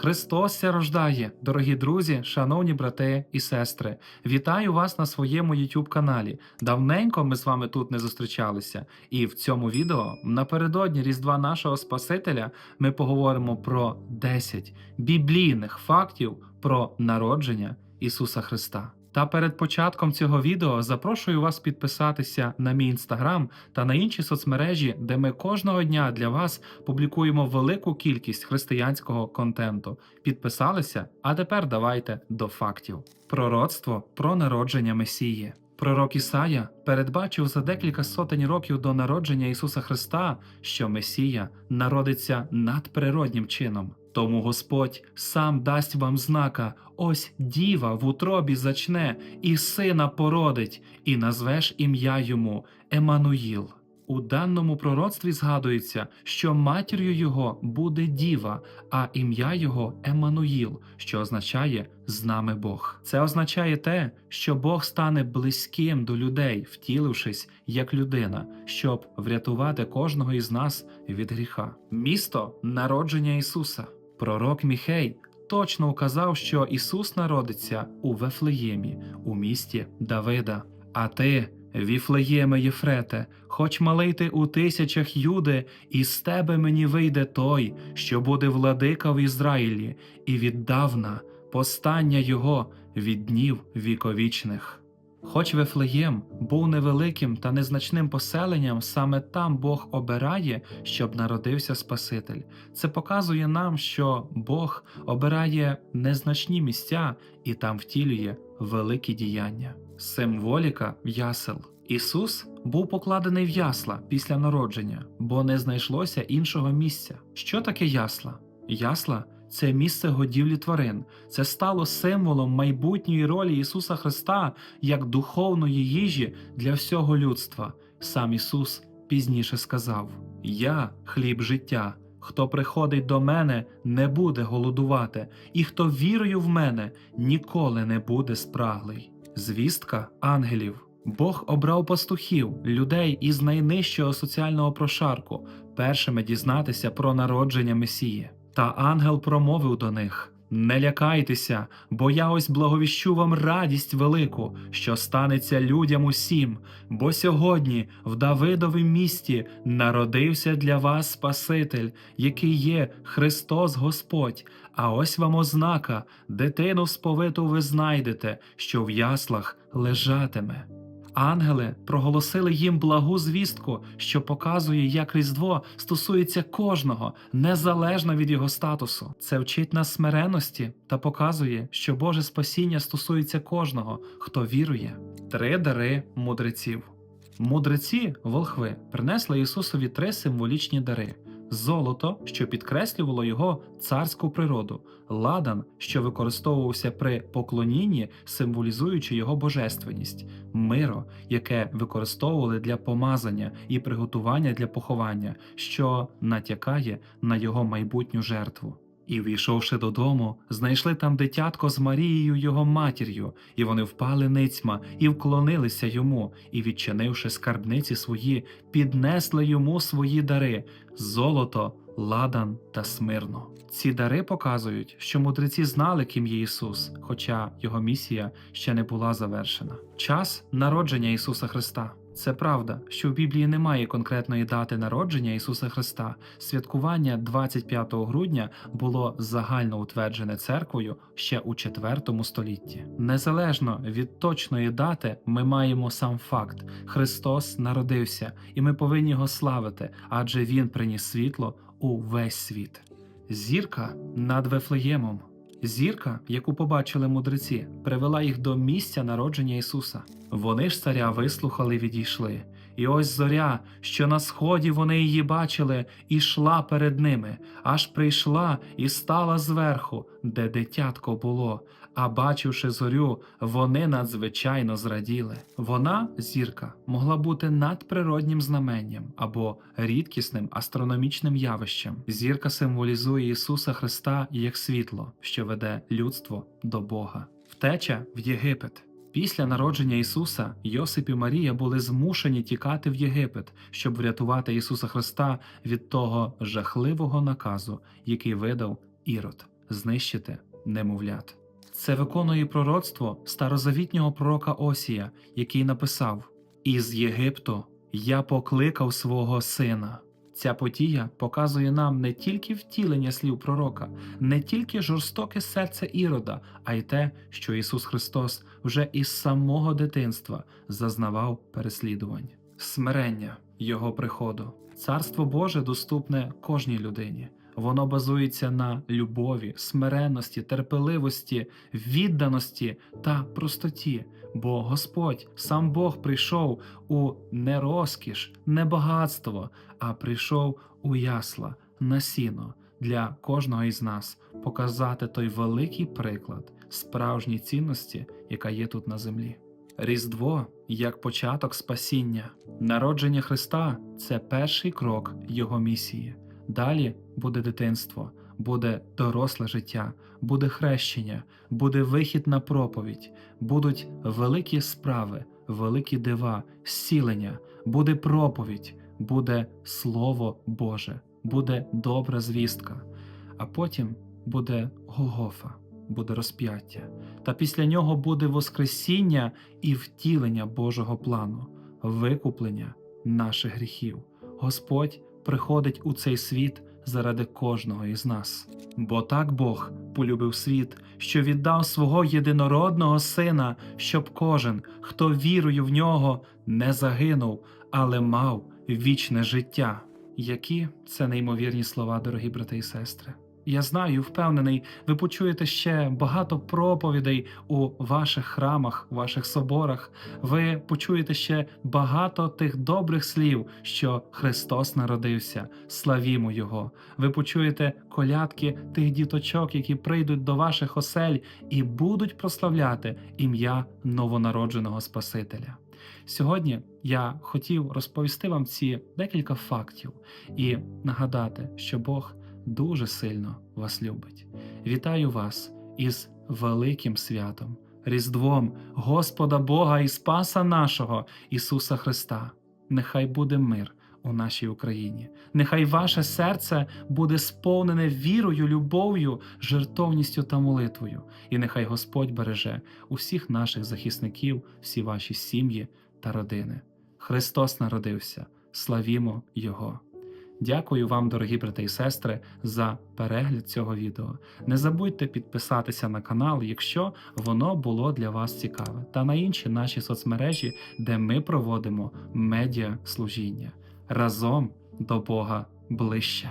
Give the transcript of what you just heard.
Христос ся рождає, дорогі друзі, шановні брати і сестри. Вітаю вас на своєму YouTube каналі. Давненько ми з вами тут не зустрічалися, і в цьому відео напередодні Різдва нашого Спасителя ми поговоримо про 10 біблійних фактів про народження Ісуса Христа. Та перед початком цього відео запрошую вас підписатися на мій інстаграм та на інші соцмережі, де ми кожного дня для вас публікуємо велику кількість християнського контенту. Підписалися? А тепер давайте до фактів. Пророцтво про народження Месії. Пророк Ісая передбачив за декілька сотень років до народження Ісуса Христа, що Месія народиться надприроднім чином. Тому Господь сам дасть вам знака: ось діва в утробі зачне, і сина породить, і назвеш ім'я йому Емануїл. У даному пророцтві згадується, що матір'ю його буде діва, а ім'я його Емануїл, що означає з нами Бог. Це означає те, що Бог стане близьким до людей, втілившись як людина, щоб врятувати кожного із нас від гріха. Місто народження Ісуса. Пророк Міхей точно указав, що Ісус народиться у Вефлеємі, у місті Давида. А ти, Віфлеєме Єфрете, хоч малий ти у тисячах юди, і з тебе мені вийде той, що буде владика в Ізраїлі, і віддавна постання його від днів віковічних. Хоч Вифлеєм був невеликим та незначним поселенням, саме там Бог обирає, щоб народився Спаситель. Це показує нам, що Бог обирає незначні місця і там втілює великі діяння. Символіка ясел. Ісус був покладений в ясла після народження, бо не знайшлося іншого місця. Що таке ясла? Ясла це місце годівлі тварин. Це стало символом майбутньої ролі Ісуса Христа як духовної їжі для всього людства. Сам Ісус пізніше сказав: Я хліб життя. Хто приходить до мене, не буде голодувати, і хто вірою в мене, ніколи не буде спраглий. Звістка ангелів. Бог обрав пастухів, людей із найнижчого соціального прошарку, першими дізнатися про народження Месії. Та ангел промовив до них: Не лякайтеся, бо я ось благовіщу вам радість велику, що станеться людям усім, бо сьогодні в Давидовім місті народився для вас Спаситель, який є Христос Господь. А ось вам ознака, дитину сповиту ви знайдете, що в яслах лежатиме. Ангели проголосили їм благу звістку, що показує, як Різдво стосується кожного, незалежно від його статусу. Це вчить нас смиренності та показує, що Боже спасіння стосується кожного, хто вірує. Три дари мудреців. Мудреці, волхви, принесли Ісусові три символічні дари. Золото, що підкреслювало його царську природу, ладан, що використовувався при поклонінні, символізуючи його божественність, миро, яке використовували для помазання і приготування для поховання, що натякає на його майбутню жертву. І, війшовши додому, знайшли там дитятко з Марією його матір'ю, і вони впали ницьма і вклонилися йому, і, відчинивши скарбниці свої, піднесли йому свої дари золото, ладан та смирно. Ці дари показують, що мудреці знали, ким є Ісус, хоча його місія ще не була завершена. Час народження Ісуса Христа. Це правда, що в Біблії немає конкретної дати народження Ісуса Христа. Святкування 25 грудня було загально утверджене церквою ще у IV столітті. Незалежно від точної дати, ми маємо сам факт: Христос народився, і ми повинні його славити, адже Він приніс світло у весь світ. Зірка над Вефлеємом. Зірка, яку побачили мудреці, привела їх до місця народження Ісуса. Вони ж царя вислухали, відійшли. І ось зоря, що на сході вони її бачили, ішла перед ними, аж прийшла і стала зверху, де дитятко було. А бачивши зорю, вони надзвичайно зраділи. Вона, зірка, могла бути надприроднім знаменням або рідкісним астрономічним явищем. Зірка символізує Ісуса Христа як світло, що веде людство до Бога. Втеча в Єгипет. Після народження Ісуса Йосип і Марія були змушені тікати в Єгипет, щоб врятувати Ісуса Христа від того жахливого наказу, який видав Ірод. знищити немовлят. Це виконує пророцтво старозавітнього пророка Осія, який написав: Із Єгипту я покликав свого сина. Ця подія показує нам не тільки втілення слів пророка, не тільки жорстоке серце Ірода, а й те, що Ісус Христос вже із самого дитинства зазнавав переслідувань, смирення Його приходу. Царство Боже доступне кожній людині. Воно базується на любові, смиренності, терпеливості, відданості та простоті. Бо Господь, сам Бог прийшов у не розкіш, не багатство, а прийшов у ясла на сіно для кожного із нас показати той великий приклад справжньої цінності, яка є тут на землі. Різдво як початок спасіння, народження Христа це перший крок Його місії. Далі буде дитинство, буде доросле життя, буде хрещення, буде вихід на проповідь, будуть великі справи, великі дива, зцілення, буде проповідь, буде Слово Боже, буде добра звістка, а потім буде Голгофа, буде розп'яття. Та після нього буде Воскресіння і втілення Божого плану, викуплення наших гріхів. Господь приходить у цей світ заради кожного із нас. Бо так Бог полюбив світ, що віддав свого єдинородного сина, щоб кожен, хто вірою в нього, не загинув, але мав вічне життя. Які це неймовірні слова, дорогі брати і сестри. Я знаю, впевнений, ви почуєте ще багато проповідей у ваших храмах, ваших соборах. Ви почуєте ще багато тих добрих слів, що Христос народився. Славімо Його. Ви почуєте колядки тих діточок, які прийдуть до ваших осель і будуть прославляти ім'я новонародженого Спасителя. Сьогодні я хотів розповісти вам ці декілька фактів і нагадати, що Бог дуже сильно вас любить. Вітаю вас із великим святом, Різдвом Господа Бога і Спаса нашого Ісуса Христа. Нехай буде мир у нашій Україні. Нехай ваше серце буде сповнене вірою, любов'ю, жертовністю та молитвою. І нехай Господь береже усіх наших захисників, всі ваші сім'ї та родини. Христос народився. Славімо Його! Дякую вам, дорогі брати і сестри, за перегляд цього відео. Не забудьте підписатися на канал, якщо воно було для вас цікаве, та на інші наші соцмережі, де ми проводимо медіа служіння разом до Бога ближче.